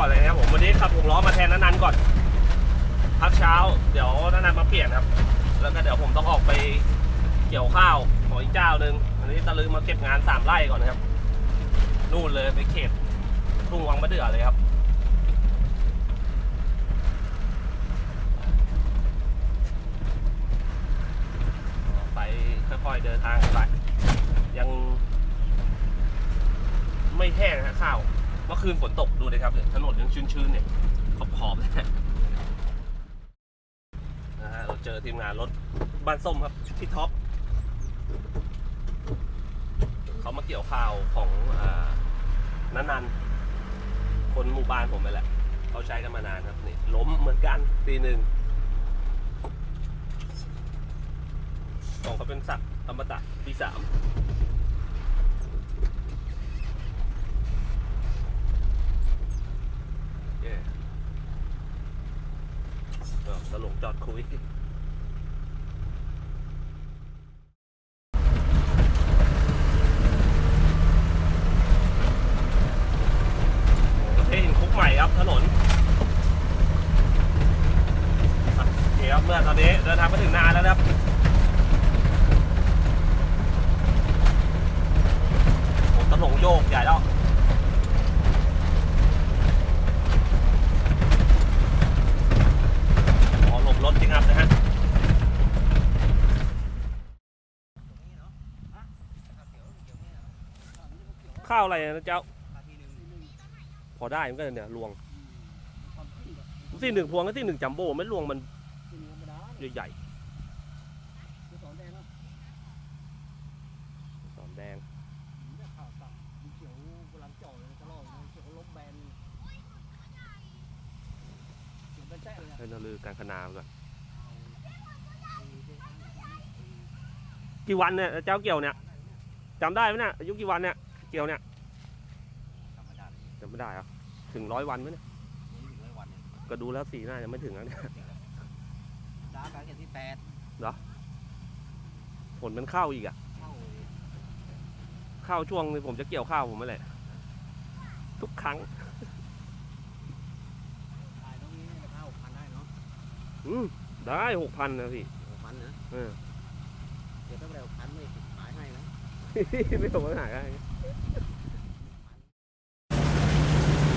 ก่อนเลยนะครับผมวันนี้ขับหกล้อมาแทนนันๆก่อน พักเช้า เดี๋ยวนันๆมาเปลี่ยนครับ แล้วก็เดี๋ยวผมต้องออกไปเกี่ยวข้าวของอีกเจ้าหนึ่งวันนี้ตะลึงมาเก็บงานสามไร่ก่อนนะครับ นู่นเลยไปเขตทุ่งวังมะเดื่อเลยครับไปค่อยๆเดินทางไปยังไม่แห้งนะข้าว มื่อคืนฝนตกดูเลยครับเนี่ยถนนยังชื้นๆเนี่ยขอบๆเลยนะฮะเราเจอทีมงานรถบ้านส้มครับพี่ท็อปเขามาเกี่ยวข้าวของอนันนันคนหมู่บ้านผมไปแหละเขาใช้กันมานานครับนี่ล้มเหมือนกันปีหนึ่งของเขาเป็นสัตว์อมตะปีสาม เย่เอ อตลงจอดคุย ประเทศหินคุกใหม่ครับถนนอะโอเคครับเมื่อตอนนี้เดินทางมาถึงนานแล้วนะครับ ผมตลงโยกใหญ่แล้ว อ๋อหลบรถจริงครับนะฮะ ข้าว อะไรนะเจ้าพอได้มือนกันเนี่ยรวงที่หนึ่งพวงก็ที่หนึ่งจัมโบ้ไม่รวงมันใหญ่ๆสอนแดงให้นาลือการคณาก่อนกี่วันเนี่ยเจ้าเกี่ยวเนี่ยจำได้ไหมเนี่ยอายุกี่วันเนี่ยเกี่ยวเนี่ย จำไม่ได้เหรอถึงร้อยวันไหมเนี่ยก็ดูแล้วสีน่าจะไม่ถึงแล้วเนี่ยร้านการเก็บที่แปดผลมันเข้าอีกอะเข้าเข้าช่วงที่ผมจะเกี่ยวข้าวผมไม่แหละทุกครั้งขายตรงนี้เข้าพันได้เนาะอืมได้หกพันนะพี่หกพันนะเออเดี๋ยวต้องเร็วพันไม่ขายให้นะ ไม่ตกปัญหาได้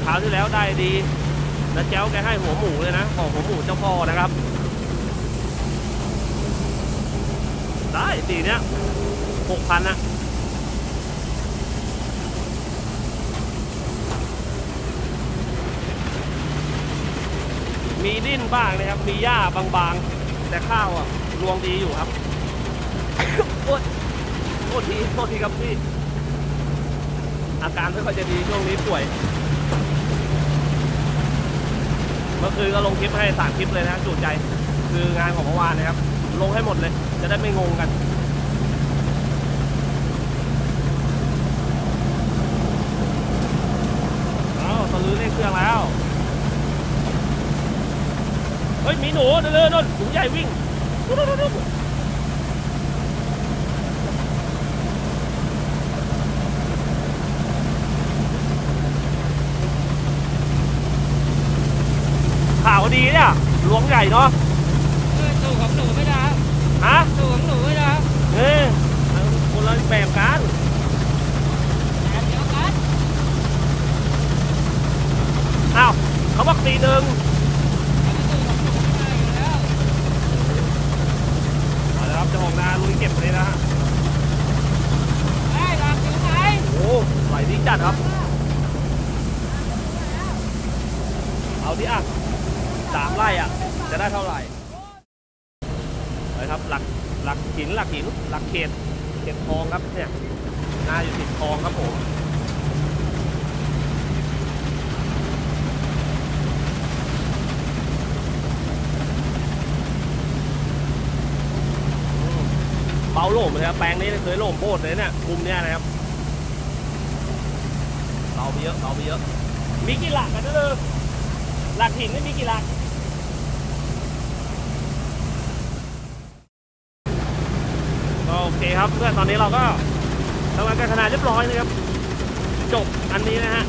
คราวที่แล้วได้ดีนะแจ้วแกให้หัวหมูเลยนะของหัวหมูเจ้าพ่อนะครับ ได้สีเนี้ยหกพันนะมีดิ้นบ้างนะครับ มีหญ้าบางๆ แต่ข้าวอะรวงดีอยู่ครับโอ๊ยโทษทีโทษทีครับพี่ อาการไม่ค่อยจะดีช่วงนี้ป่วย เมื่อคืนก็ลงคลิปให้สามคลิปเลยนะจุใจ คืองานของเมื่อวานนะครับ ลงให้หมดเลย จะได้ไม่งงกันเอาตะลือเร่งเครื่องแล้ว เฮ้ยมีหนูเดินนู่นหนูใหญ่วิ่งนู่นๆๆๆ ข่าวดีเนี่ย หลวงใหญ่เนาะตู้ของหนูไม่ได้ฮะตู้ของหนูไม่ได้เออคนละแบบกันแต่เดี๋ยวกันอ้าวเขาบอกตีหนึ่งตู้ของหนูไม่ได้อยู่แล้วเอาละครับเจ้าของนาลุยเก็บไปเลยนะฮะได้หลักอยู่ไหนโอ้ไหลดีจัดครับ เอาที่อะสามไร่อะ จะได้เท่าไหร่ไปครับหลักหลักหินหลักหินหลักเขตเขตทองครับเนี่ยนาอยู่ติดทองครับผมเบาโล่มเลยครับแปลงนี้เคยโล่มโบดเลยเนี่ยมุมเนี้ยนะครับเบาไปเยอะเบาไปเยอะมีกี่หลักกันเด้อหลักหินไม่มีกี่หลัก โอเคครับเพื่อนตอนนี้เราก็ทำงานการขนาดเรียบร้อยนะครับ จบอันนี้นะฮะ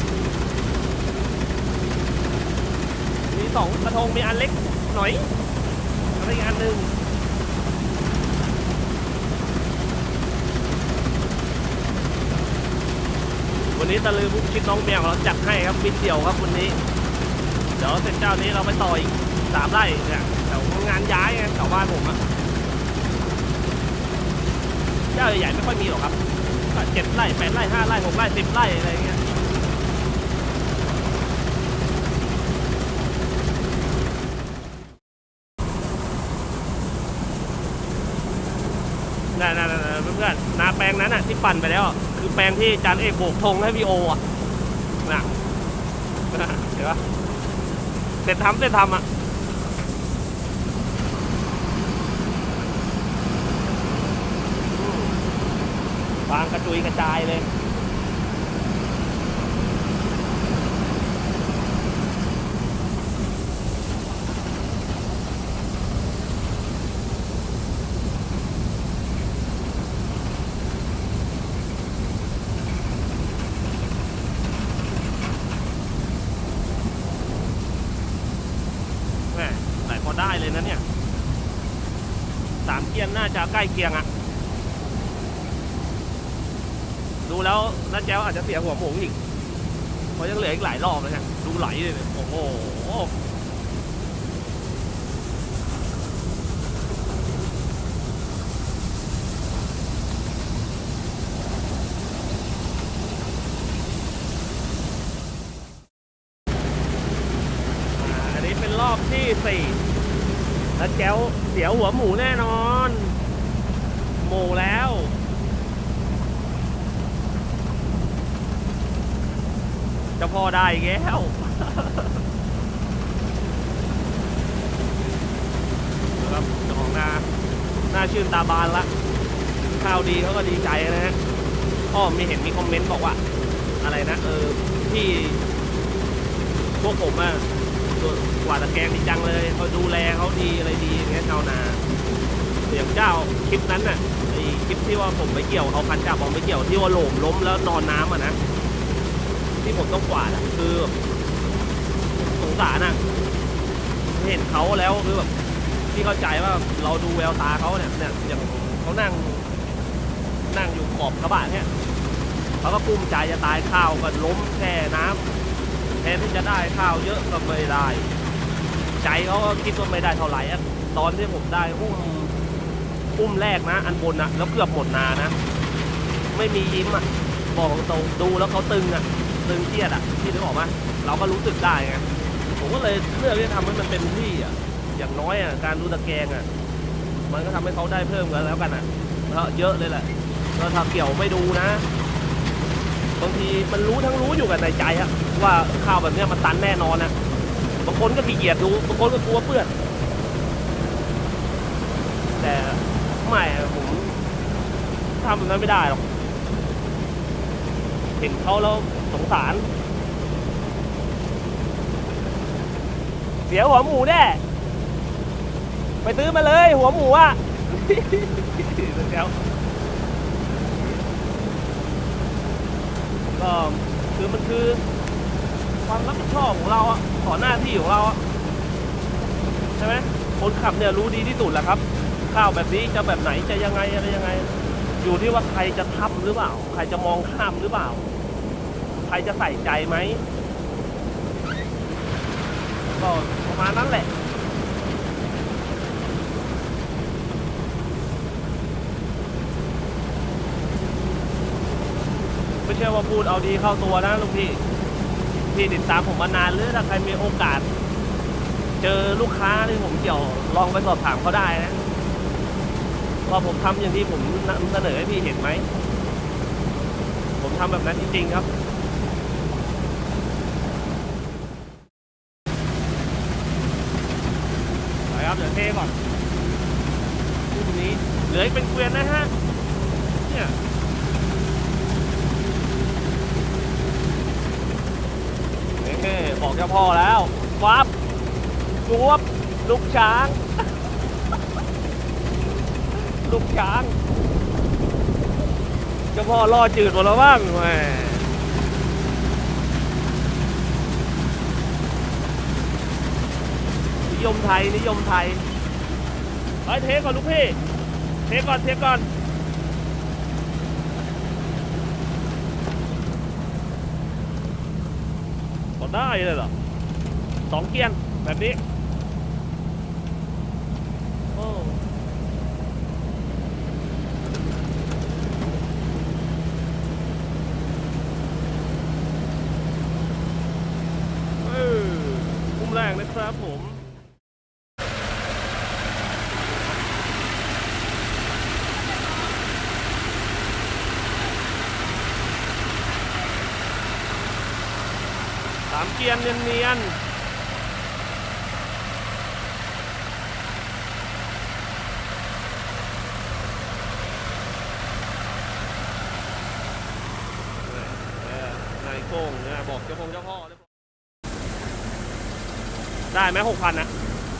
มีสองกระทงมีอันเล็กหน่อยอะไรอีกอันหนึ่งวันนี้ตะลือบุกชิดน้องแมวเราจัดให้ครับบินเดี่ยวครับวันนี้ เดี๋ยวเสร็จเจ้านี้เราไปต่ออีกสามไร่เนี่ยแถวงานย้ายไงแถวบ้านผมอะ เจ้าใหญ่ๆไม่ค่อยมีหรอกครับเจ็ดไร่แปดไร่ห้าไร่หกไร่สิบไร่อะไรเงี้ยนั่นๆๆเพื่อนๆนาแปลงนั้นอะที่ปั่นไปแล้ว คือแปลงที่จานเอกโบกธงให้พี่โออะน่ะเห็นปะเสร็จทำเสร็จทำอะอืมฟางกระจุยกระจายเลย แม่ไหลพอได้เลยนะเนี่ย สามเกียนน่าจะใกล้เคียงอะดูแล้วน้าแจ้วอาจจะเสียหัวหมูอีกเพราะยังเหลืออีกหลายรอบเลยเนี่ยดูไหลเลยเนี่ยโอ้โหอันนี้เป็นรอบที่สี่แล้วแจ้วเสียหัวหมูแน่นอน หมูแล้ว เจะพอได้อีกแล้ว ครับเจ้าของนาหน้าชื่นตาบานละข้าวดีเขาก็ดีใจนะฮะ อ้อมีเห็นมีคอมเมนต์บอกว่า อะไรนะ เออที่พวกผมอะกว่าตะแกรงดีจังเลยเขาดูแลเขาดีอะไรดีอย่างเงี้ยชาวนาอย่างเจ้าคลิปนั้นน่ะไอคลิปที่ว่าผมไปเกี่ยวเอาคันจับผมไปเกี่ยวที่ว่าโหลมล้มแล้วนอนน้ำอะนะที่ผมต้องกวาดอะคือสงสารอะเห็นเขาแล้วคือแบบที่เข้าใจว่าเราดูแววตาเขาเนี่ยเนี่ยอย่างเขานั่ง นั่งอยู่ขอบกระบะเนี่ย เขาก็กุ้มใจจะตายข้าวก็ล้มแช่น้ำแทนที่จะได้ข้าวเยอะก็ไม่ได้ ใจเขาก็คิดว่าไม่ได้เท่าไหร่ตอนที่ผมได้อุ้มอุ้มแรกนะ อันบนอะแล้วเกือบหมดนานะ ไม่มียิ้มอะบอกตรงดูแล้วเขาตึงอะตึงเครียดอะที่นึกออกไหมเราก็รู้สึกได้ไงผมก็เลยเลือกที่จะทำให้มันเต็มที่อะอย่างน้อยอะการดูตะแกรงอะมันก็ทำให้เขาได้เพิ่มกันแล้วกันอะแล้วเยอะเลยแหละแล้วถ้าเกี่ยวไม่ดูนะ บางทีมันรู้ทั้งรู้อยู่กันในใจอะว่าข้าวแบบเนี้ยมันตันแน่นอนอะบางคนก็ขี้เกียจดูบางคนก็กลัวเปื้อน แต่ไม่ผมทำแบบนั้นไม่ได้หรอกเห็นเขาแล้วสงสาร เสียหัวหมูแน่ไปซื้อมาเลย หัวหมูอะแล้ว ก็คือมันคือความรับผิดชอบของเราอะขอหน้าที่ของเราอะใช่ไหมคนขับเนี่ยรู้ดีที่สุดแหละครับ ข้าวแบบนี้จะแบบไหนจะยังไงอะไรยังไง อยู่ที่ว่าใครจะทับหรือเปล่า ใครจะมองข้ามหรือเปล่า ใครจะใส่ใจไหมก็ประมาณนั้นแหละ ไม่ใช่ว่าพูดเอาดีเข้าตัวนะลุงพี่ พี่ติดตามผมมานานหรือถ้าใครมีโอกาส เจอลูกค้าที่ผมเกี่ยวลองไปสอบถามเขาได้นะว่าผมทำอย่างที่ผมนำเสนอให้พี่เห็นไหม ผมทำแบบนั้นจริงๆครับไปครับเดี๋ยวเทก่อนคู่นี้เหลืออีกเป็นเกวียนนะฮะเนี่ย เอ้ บอกเจ้าพ่อแล้วฟับจวบลูกช้าง ลูกช้าง เจ้าพ่อล่อจืดหมดแล้วบ้างแหมยมไทยนิยมไทยเฮ้ยเทก่อนลูกพี่ เทก่อนเทก่อน ได้เลยเหรอสองเกียนแบบนี้ โอ้เออคุ้มแรงนะครับผม สามเกียนเนียนๆเออนายโก้งนี่ยบอกเจ้าพงเจ้าพ่อเรียบร้อยได้ไหมหกพันนะ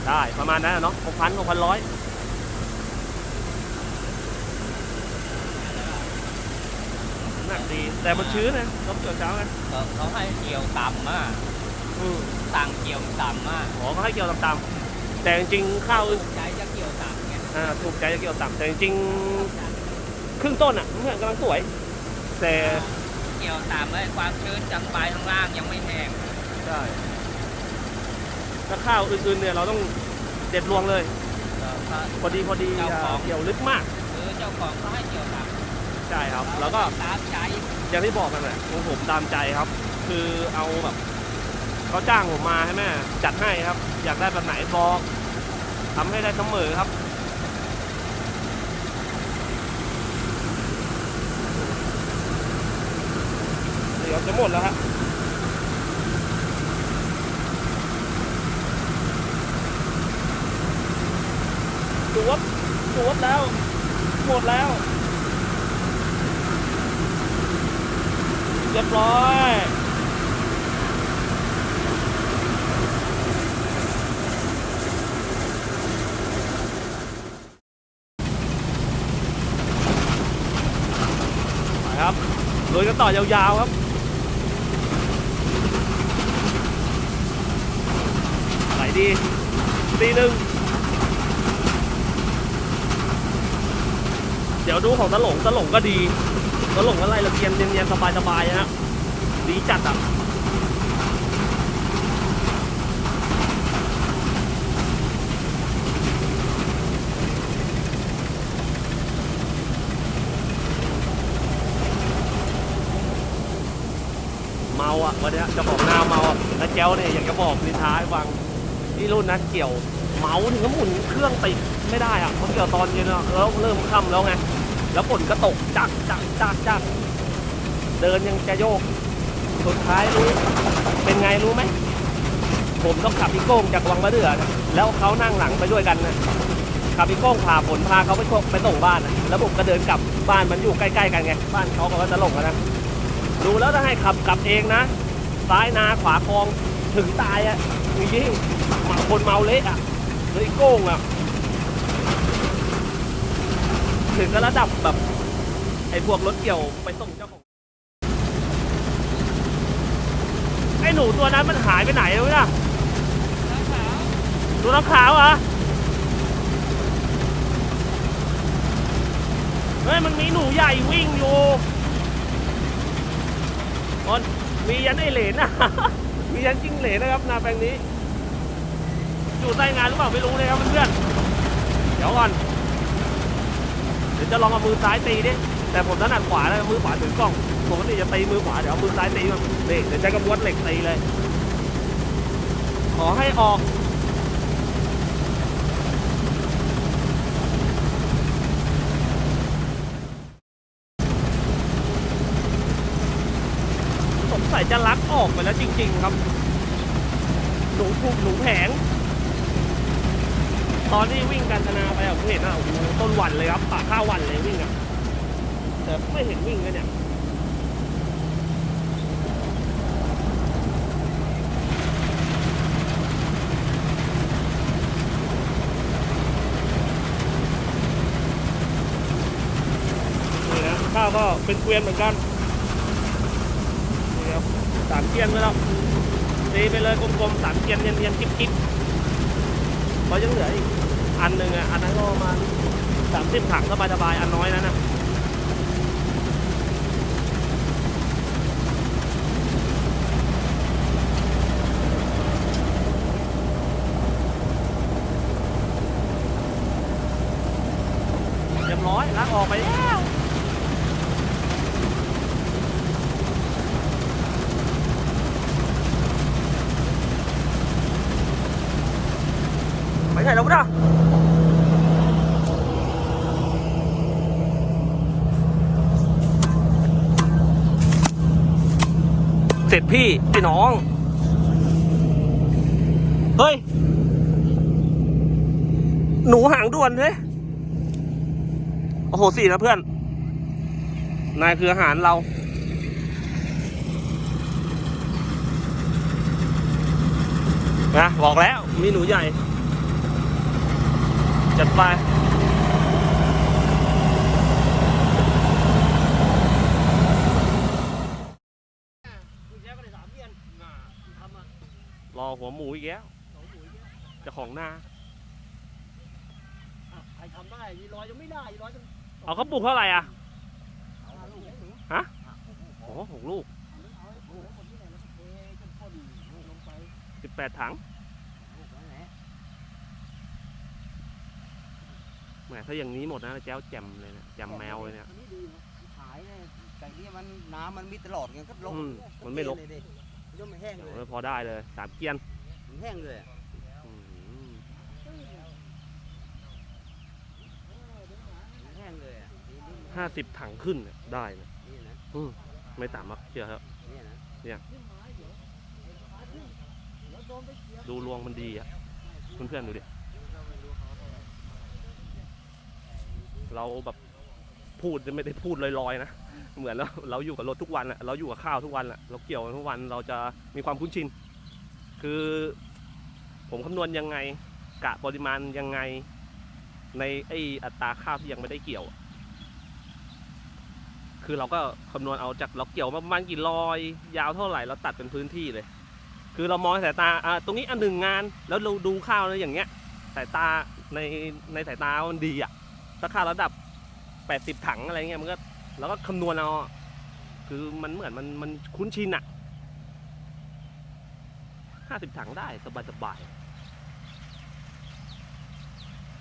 ได้ประมาณนั้นอะเนาะหกพันหกพันร้อยหนักดี แต่มันชื้นนะรถเกี่ยวเช้าไงเขาเขาให้เกี่ยวต่ำอะ อืมสั่งเกี่ยวต่ำอะหมอก็ให้เกี่ยวต่ำๆแต่จริงๆข้าวถูกใจจะเกี่ยวต่ำไงอ่าถูกใจจะเกี่ยวต่ำแต่จริงๆครึ่งต้นอะเพื่อนกำลังสวย แต่เกี่ยวต่ำเลยความชื้นจากปลายข้างล่างยังไม่แห้งใช่ถ้าข้าวอื่นๆเนี่ยเราต้องเด็ดรวงเลยก็พอดีพอดีเจ้าอย่าของเกี่ยวลึกมากคือเจ้าของเขาให้เกี่ยวต่ำใช่ครับ แล้วก็ตามใจอย่างที่บอกกันแหละของผมตามใจครับ คือเอาแบบ เขาจ้างผมมาให้แม่จัดให้ครับ อยากได้แบบไหนบอกทำให้ได้เสมอครับเดี๋ยวจะหมดแล้วฮะจวบจวบแล้ว หมดแล้ว เรียบร้อย ไปครับลุย กันต่อยาวๆครับไหลดีตีหนึ่งเดี๋ยวดูของตะหลงตะหลงก็ดีตะหลงอะไรละเกียงเนียนๆสบายๆนะฮะดีจัดอะ เมาอะ วันนี้เจะบอกหน้าเมาอะแล้วแจ้วเนี่ยอยากจะบอกนิท้ายฟังนี่รุ่นนะเกี่ยวเมาถึงก็หมุนเครื่องติดไม่ได้อะเพราะเกี่ยวตอนเย็นอะแล้วเริ่มค่ำแล้วไงแล้วฝนก็ตกจักจักจักจักเดินยังจะโยก สุดท้ายรู้เป็นไงรู้ไหมผมต้องขับพี่โก้งจากวังมะเดือนะแล้วเขานั่งหลังไปด้วยกันนะขับพี่โก้งพาผลพาเขาไปไปส่งบ้านนะแล้วผมก็เดินกลับบ้านมันอยู่ใกล้ ๆ กันไงบ้านเขาก็จะลงกันนะดูแล้วถ้าให้ขับกลับเองนะ ซ้ายนาขวาคลองถึงตายอะ่ะจริงๆคนเมาเละอะ่ะเลยโก้งอะ่ะถึงก็ระดับแบบไอ้พวกรถเกี่ยวไปส่งเจ้าของไอ้หนูตัวนั้นมันหายไปไหนแล้วเนี่ยตัวน้ำขาวเหรอเฮ้ยมันมีหนูใหญ่วิ่งอยู่ มันมียันไอเหลนนะมียันจิ้งเหลนนะครับนาแปลงนี้อยู่ใต้งานหรือเปล่าไม่รู้เลยครับเพื่อนๆเดี๋ยวก่อนเดี๋ยวจะลองเอามือซ้ายตีดิแต่ผมถนัดขวาแล้วมือขวาถือกล้องปกติจะตีมือขวาเดี๋ยวเอามือซ้ายตีมันนี่เดี๋ยวใช้กระบวนเหล็กตีเลย ขอให้ออก สงสัยจะลักออกไปแล้วจริง ๆ ครับ หนูถูกหนูแผง ตอนที่วิ่งกันธนาไปอะผมเห็นอะโอ้โหต้นวันเลยครับป่าข้าววันเลยวิ่งอะแต่ไม่เห็นวิ่งเลยเนี่ยนี่นะข้าวก็เป็นเกวียนเหมือนกัน กียนไปแล้วตีไปเลยกลมๆสามเกียนเนียนๆกิ๊บเพราะยังเหลืออีกอันหนึ่งอะอันนั้นก็ประมาณสามสิบถังสบายๆอันน้อยนั้นนะเรียบร้อยล้างออกไปแล้ว ไปไหนแล้ววะน่ะเสร็จพี่ พี่ น้อง เฮ้ย หนูหางด่วนเฮ้ย โอ้โหสี่นะเพื่อน นายคืออาหารเรา นะ บอกแล้ว มีหนูใหญ่ จัดไป คุณแค่ก็ได้สามเดือนน่ะคุณทำอะ รอ หัวหมูอีกแล้วสองหมุยเนี่ยเจะของนาอะใครทำได้ยีร้อยยังไม่ได้ยีร้อยจะเอาเขาปลูกเท่าไหร่อะเอาลูกให้หนูฮะอ่โอ้โหโอ้โหหกลูกเอาให้หนูหมดที่ไหนแล้วก็เทจนพ่นลงไปสิบแปดถังลูกนั่นแหละแหมถ้าอย่างนี้หมดนะแจ้วแจ่มเลยเนี่ยแจ่มแมวเลยเนี่ย อันนี้ดีนะขายเนี่ยแต่นี่มันน้ำมันมีตลอดไงก็ลงอืมมันไม่ลกเลยดิ ย่อมไม่แห้งเลยเออพอได้เลยสามเกียนมันแห้งเลยอะอืมมันแห้งเลยอะนี่นี่ห้าสิบถังขึ้นเนี่ยได้นะนี่นะไม่ต่ำมักเชื่อครับ นี่นะดูรวงมันดีอะเพื่อนๆดูดิ เราแบบ พูดไม่ได้พูดลอยๆนะเหมือนเราเราอยู่กับรถทุกวันอะเราอยู่กับข้าวทุกวันอะเราเกี่ยวทุกวันเราจะมีความคุ้นชิน คือ ผมคำนวณยังไงกะปริมาณยังไง ในไออัตราข้าวที่ยังไม่ได้เกี่ยว คือเราก็คำนวณเอาจากเราเกี่ยวมาประมาณกี่รอย ยาวเท่าไหร่เราตัดเป็นพื้นที่เลย คือเรามองในสายตาอะตรงนี้อันหนึ่งงาน แล้วเราดูข้าวนะอย่างเงี้ยสายตาในในสายตามันดีอะถ้าข้าวระดับ 80ถังอะไรเงี้ยมันก็เราก็คำนวณเอาคือมันเหมือนมันมันคุ้นชินอะห้าสิบถังได้สบายสบาย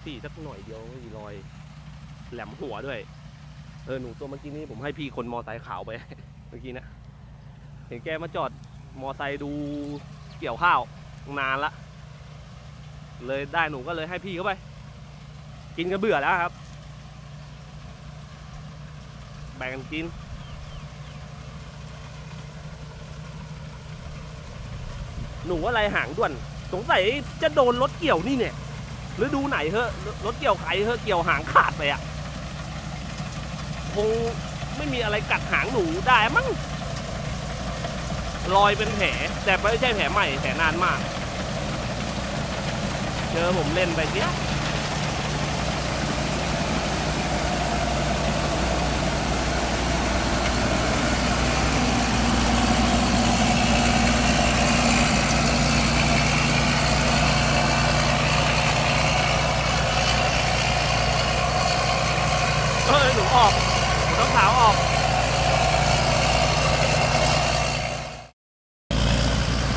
สี่สักหน่อยเดียวไม่มีรอย แหลมหัวด้วย เออหนูตัวเมื่อกี้นี้ผมให้พี่คนมอไซค์ขาวไป เมื่อกี้นะเห็นแกมาจอดมอไซค์ดูเกี่ยวข้าวนานละ เลยได้หนูก็เลยให้พี่เขาไป กินก็เบื่อแล้วครับ แบ่ง กันกิน หนูอะไรหางด้วน สงสัยจะโดนรถเกี่ยวนี่เนี่ยหรือดูไหนเหอะรถเกี่ยวใครเหอะเกี่ยวหางขาดไปอะคงไม่มีอะไรกัดหางหนูได้มั้งรอยเป็นแผลแต่ไม่ใช่แผลใหม่แผลนานมาก เจอผมเล่นไปเนี้ย เฮ้ยหนูออกหนูต้องขาวออก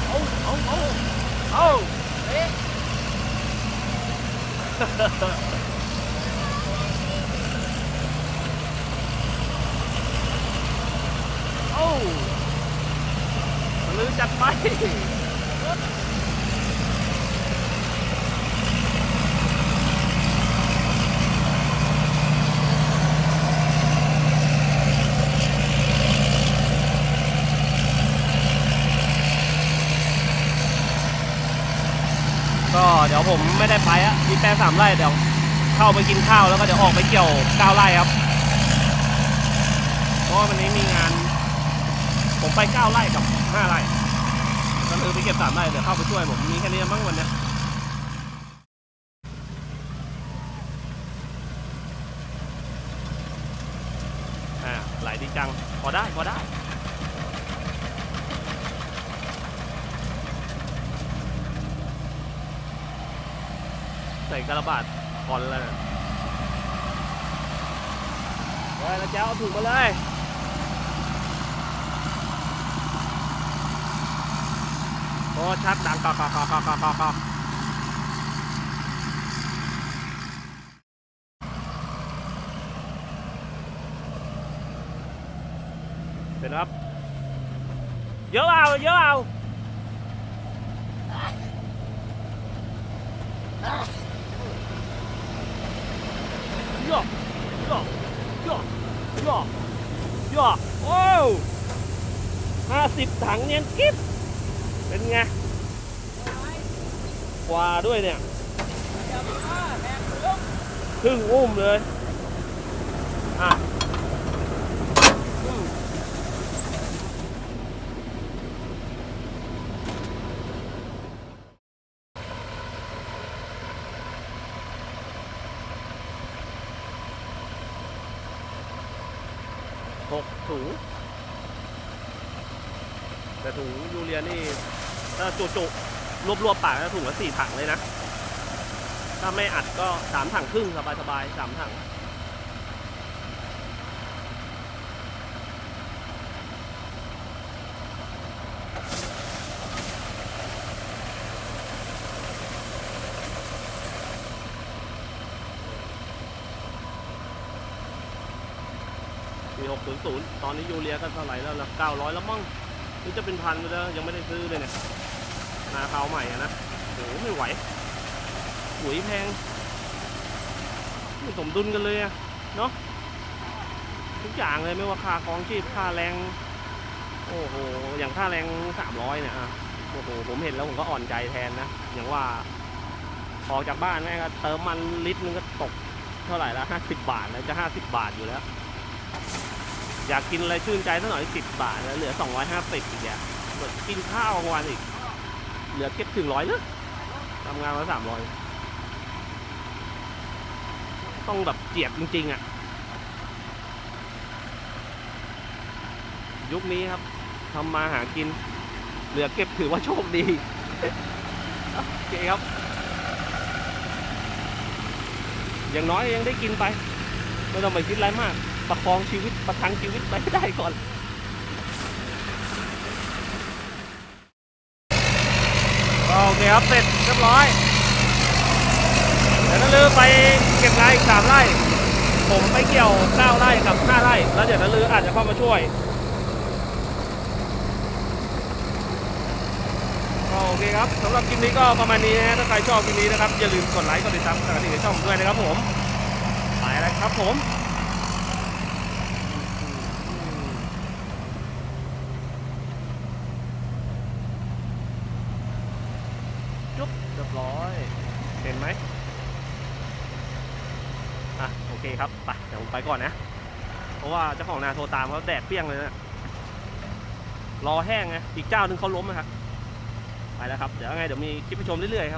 เอาเอาเอาเอาเอ๊ะ เอาลือ จัดไปก็เดี๋ยวผมไม่ได้ไปอะมีแปลงสามไร่เดี๋ยวเข้าไปกินข้าวแล้วก็เดี๋ยวออกไปเกี่ยวเก้าไร่ครับเพราะวันนี้มีงาน ผมไปเก้าไร่กับห้าไร่ คือไปเก็บสามไร่เดี๋ยวเข้าไปช่วยผมมีแค่นี้มั้งวันเนี้ยอ่าไหลดีจัง พอได้ พอได้ใส่กระบาดก่อนเลยเฮ้ยแล้วแจ้วเอาถุงมาเลย โอ้ชัดดังกอกกอกกอกกอกกอกเสร็จแล้วครับ เยอะเอา เยอะเอาย่อย่อย่อย่อย่อโอ้ห้าสิบถังเนียนกิ๊บ เป็นไงกว่าด้วยเนี่ยครึ่งอุ้มเลย อะอืมหกถุงแต่ถุงยูเรียนี่ ถ้าจุจุรวบรวบๆปาก็ถุงละสี่ถังเลยนะ ถ้าไม่อัดก็สามถังครึ่งสบายสบายๆสามถังปี600 ตอนนี้ยูเรียก็เท่าไหร่แล้วนะ900 แล้วมั้งหรือจะเป็นพันไปแล้วยังไม่ได้ซื้อเลยเนี่ย นาคาวใหม่อะนะโหไม่ไหวปุ๋ยแพงไม่สมดุลกันเลยอะเนาะทุกอย่างเลยไม่ว่าค่าครองชีพค่าแรง โอ้โห อย่างค่าแรง300เนี่ยอะโอ้โห ผมเห็นแล้วผมก็อ่อนใจแทนนะ อย่างว่า ออกจากบ้านแม่งก็เติมมันลิตรนึงก็ตกเท่าไหร่ละ50บบาทแล้วจะ50บบาทอยู่แล้ว อยากกินอะไรชื่นใจสักหน่อยสิบบาทแล้วเหลือสองร้อยห้าสิบอีกอะเหมือนกินข้าวกลางวันอีก เหลือเก็บถึงร้อยเลยทำงานมาสามร้อยต้องแบบเจียบจริงๆอะยุคนี้ครับทำมาหากิน เหลือเก็บถือว่าโชคดีโอเคครับ อย่างน้อยยังได้กินไป ไม่ต้องไปคิดอะไรมาก ประคองชีวิตประทังชีวิตไปได้ก่อน โอ เคครับเสร็จเรียบร้อย เดี๋ยวนาลือไปเก็บงานอีกสามไร่ ผมไปเกี่ยวเก้าไร่กับห้าไร่ แล้วเดี๋ยวนาลืออาจจะเข้ามาช่วย โอเคครับสำหรับคลิปนี้ก็ประมาณนี้นะถ้าใครชอบคลิปนี้นะครับ อย่าลืมกดไลค์ กดติดตามกดกระดิ่งในช่องด้วยนะครับผม ไปแล้วครับผม จุ๊บเรียบร้อย เห็นไหมอะ โอเคครับ ไป เดี๋ยวผมไป ก่อนนะ เพราะว่าเจ้าของนาโทรตามเขาแดดเปรี้ยงเลยนะรอแห้งไงอีกเจ้าหนึ่งเขาล้มนะครับไปแล้วครับ เดี๋ยวยังไงเดี๋ยวมีคลิปให้ชมเรื่อยๆครับ